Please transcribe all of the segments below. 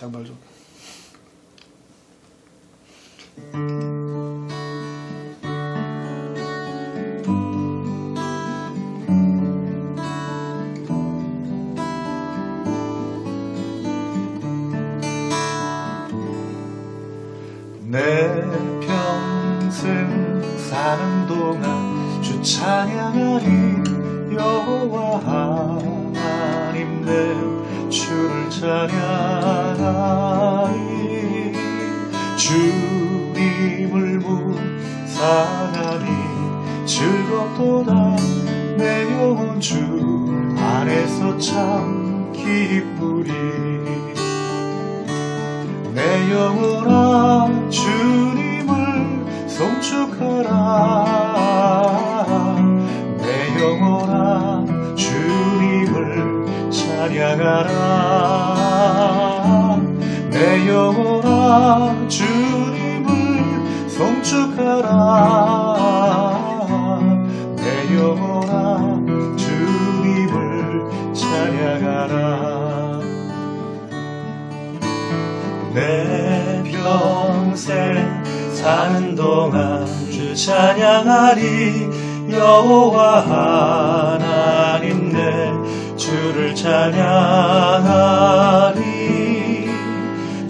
장발 좀. 내 평생 사는 동안 주 찬양하리 여호와 하나님 내 주를 찬양 하리 주님을 묵상하니 즐겁도다. 내 영혼 주 안에서 참 기쁘리. 내 영혼아 주님을 송축하라. 내 영혼아 주님을 찬양하라 내 영혼아 주님을 송축하라. 내 영혼아 주님을 찬양하라. 내 평생 사는 동안 주 찬양하리. 여호와 하나님 내 주를 찬양하리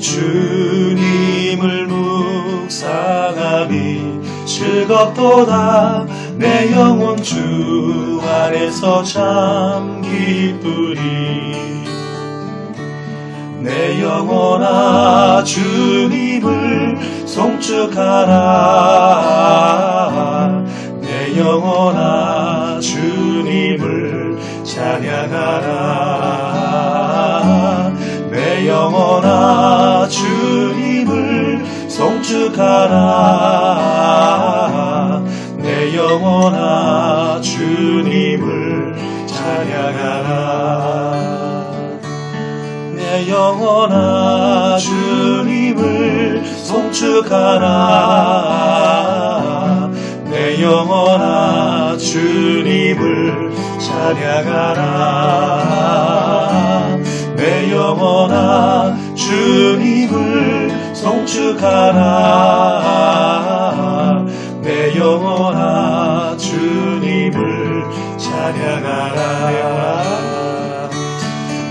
주님을 묵상하니 즐겁도다. 내 영혼 주 안에서 참 기쁘리. 내 영혼아 주님을 송축하라. 내 영혼아 주님을 찬양하라. 내 영혼 송축하라. 내 영혼아 주님을 찬양하라. 내 영혼아 주님을 송축하라. 내 영혼아 주님을 찬양하라. 내 영혼아 주님을 송축하라. 내 영혼아 주님을 찬양하라.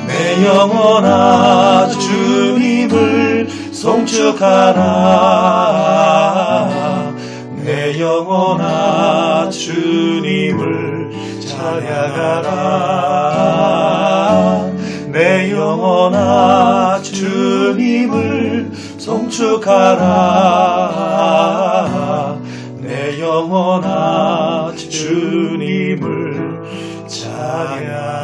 내 영혼아 주님을 송축하라. 내 영혼아 주님을 찬양하라. 내 영혼아 주님을 송축하라. 내 영혼아 주님을 찬양